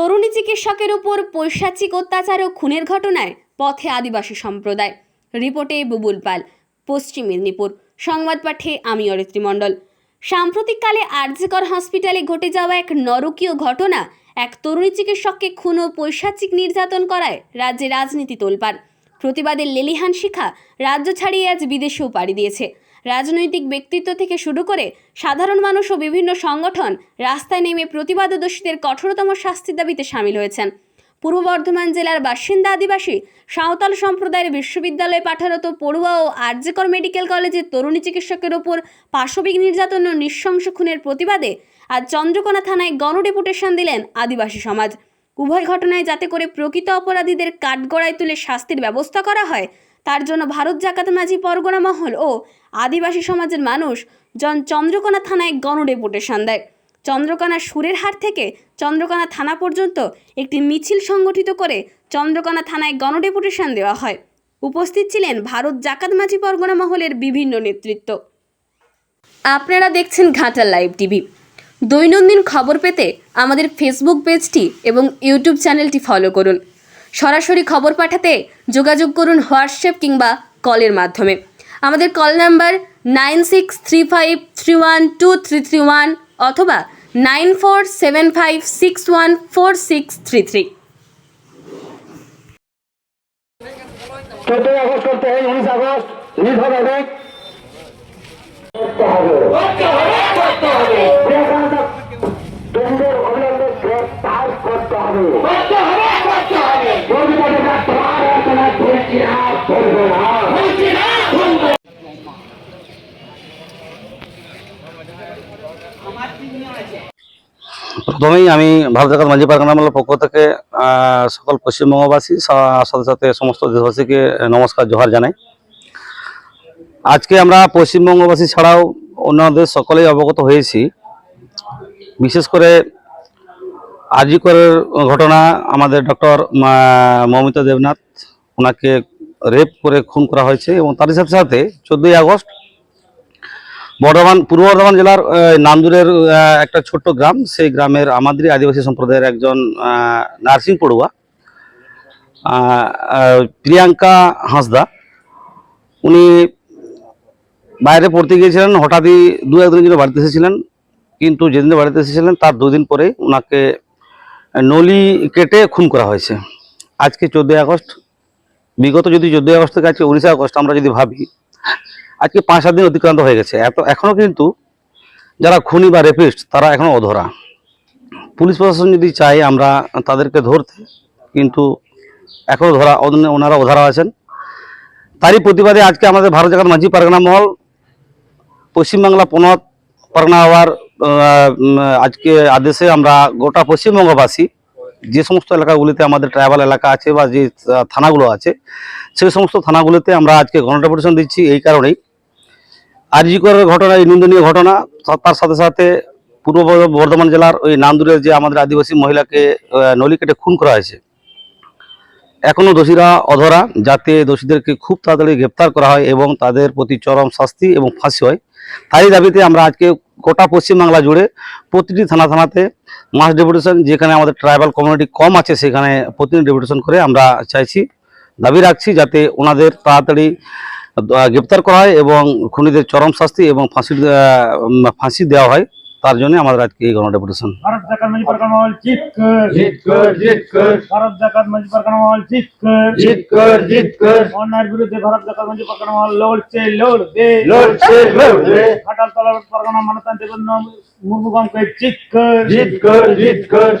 তরুণী চিকিৎসকের উপর পৈশাচিক অত্যাচার ও খুনের ঘটনায় পথে আদিবাসী সম্প্রদায়। রিপোর্টে বুবুল পাল, পশ্চিম মেদিনীপুর। সংবাদ পাঠে আমি অরিত্রী মণ্ডল। সাম্প্রতিককালে আরজিকর হসপিটালে ঘটে যাওয়া এক নরকীয় ঘটনা এক তরুণী চিকিৎসককে খুন ও পৈশাচিক নির্যাতন করায় রাজ্যে রাজনীতি তোলপাড়। প্রতিবাদের লেলিহান শিখা রাজ্য ছাড়িয়ে আজ বিদেশেও পাড়ি দিয়েছে। রাজনৈতিক ব্যক্তিত্ব থেকে শুরু করে সাধারণ মানুষ ও বিভিন্ন সংগঠন রাস্তায় নেমে প্রতিবাদ দোষীদের কঠোরতম শাস্তির দাবিতে সামিল হয়েছেন। পূর্ব বর্ধমান জেলার বাসিন্দা আদিবাসী সাঁওতাল সম্প্রদায়ের বিশ্ববিদ্যালয়ে পাঠারত পড়ুয়া ও আর্যকর মেডিকেল কলেজের তরুণী চিকিৎসকের ওপর পাশবিক নির্যাতন ও নৃশংস খুনের প্রতিবাদে আজ চন্দ্রকোনা থানায় গণডেপুটেশন দিলেন আদিবাসী সমাজ। উভয় ঘটনায় যাতে করে প্রকৃত অপরাধীদের কাঠগড়ায় তুলে শাস্তির ব্যবস্থা করা হয়, তার জন্য ভারত জাকাত মাঝি পরগনা মহল ও আদিবাসী সমাজের মানুষ জন চন্দ্রকোনা থানায় গণ গণডেপুটেশন দেয়। চন্দ্রকোনা সুরের হাট থেকে চন্দ্রকোনা থানা পর্যন্ত একটি মিছিল সংগঠিত করে চন্দ্রকোনা থানায় গণ গণডেপুটেশন দেওয়া হয়। উপস্থিত ছিলেন ভারত জাকাত মাঝি পরগনা মহলের বিভিন্ন নেতৃত্ব। আপনারা দেখছেন ঘাটাল লাইভ টিভি। দৈনন্দিন খবর পেতে আমাদের ফেসবুক পেজটি এবং ইউটিউব চ্যানেলটি ফলো করুন। সরাসরি খবর পাঠাতে যোগাযোগ করুন হোয়াটসঅ্যাপ কিংবা কলের মাধ্যমে। আমাদের call number nine six three five three one two three three one অথবা nine four seven five six one four six three three চোদ্দই আগস্ট উনিশ আগস্ট হবে করতে হবে তোমার না। না প্রথমেই আমি ভারত জাগাত মাঝি পারগানা মালার পক্ষ থেকে সকল পশ্চিমবঙ্গবাসী সাথে সাথে সমস্ত দেশবাসীকে নমস্কার জোহার জানাই। আজকে আমরা পশ্চিমবঙ্গবাসী ছাড়াও অন্যান্য দেশ সকলেই অবগত হয়েছি। বিশেষ করে আজিকরের ঘটনা আমাদের ডক্টর মমিতা দেবনাথ ওনাকে রেপ করে খুন করা হয়েছে এবং তারই সাথে সাথে চোদ্দোই আগস্ট বর্ধমান পূর্ব বর্ধমান জেলার আহ, নান্দুরের একটা ছোট্ট গ্রাম। সেই গ্রামের আমাদেরই আদিবাসী সম্প্রদায়ের একজন নার্সিং পড়ুয়া প্রিয়াঙ্কা হাঁসদা। উনি বাইরে পড়তে গিয়েছিলেন হঠাৎই দু একদিনের জন্য বাড়িতে এসেছিলেন কিন্তু যেদিন বাড়িতে এসেছিলেন তার দুদিন পরে ওনাকে নলি কেটে খুন করা হয়েছে। আজকে চোদ্দোই আগস্ট, বিগত যদি চোদ্দোই আগস্ট থেকে আজকে উনিশে আগস্ট আমরা যদি ভাবি, আজকে পাঁচ সাত দিন অতিক্রান্ত হয়ে গেছে। এত এখনও কিন্তু যারা খুনি বা রেপিস্ট তারা এখনও অধরা। পুলিশ প্রশাসন যদি চাই আমরা তাদেরকে ধরতে, কিন্তু এখনও ধরা ওন- ওনারা অধরা আছেন। তারই প্রতিবাদে আজকে আমাদের ভারত জাগাত মাঝি পারগানা মহল, পশ্চিমবাংলা পনত পারগানা হওয়ার আজকে আদেশে আমরা গোটা পশ্চিমবঙ্গবাসী যে সমস্ত এলাকাগুলিতে আমাদের ট্রাইবাল এলাকা আছে বা যে থানাগুলো আছে সেই সমস্ত থানাগুলোতে আমরা আজকে গণডেপুটেশন দিচ্ছি এই কারণেই। আরজিকরের ঘটনা, এই নিন্দনীয় ঘটনা তার সাথে সাথে পূর্ব বর্ধমান জেলার ওই নান্দুরের যে আমাদের আদিবাসী মহিলাকে নলি কেটে খুন করা হয়েছে। এখনও দোষীরা অধরা। যাতে দোষীদেরকে খুব তাড়াতাড়ি গ্রেপ্তার করা হয় এবং তাদের প্রতি চরম শাস্তি এবং ফাঁসি হয়। তারই দাবিতে আমরা আজকে গোটা পশ্চিমবাংলা জুড়ে প্রতিটি থানা থানাতে মাস ডেপুটেশন, যেখানে আমাদের ট্রাইবাল কমিউনিটি কম আছে, সেখানে প্রতিদিন ডেপুটেশন করে আমরা চাইছি। দাবি রাখছি যাতে ওনাদের তাড়াতাড়ি গ্রেপ্তার করা হয় এবং খুনিদের চরম শাস্তি এবং ফাঁসি ফাঁসি দেওয়া হয়। তার জন্য আমাদের আজকে এই গণডেপুটেশন ভারত জাকাত মাঝি পারগানা মহল জিত কর। জিত কর জিত কর। ভারত জাকাত মাঝি পারগানা মহল জিত কর। জিত কর জিত কর। অন্যায়ের বিরুদ্ধে ভারত জাকাত মাঝি পারগানা মহল লড়ছে লড়বে। লড়ছে লড়বে। ঘাটাল তলা পারগানা মানতান মুর্মুগমকে জিত কর। জিত কর জিত কর।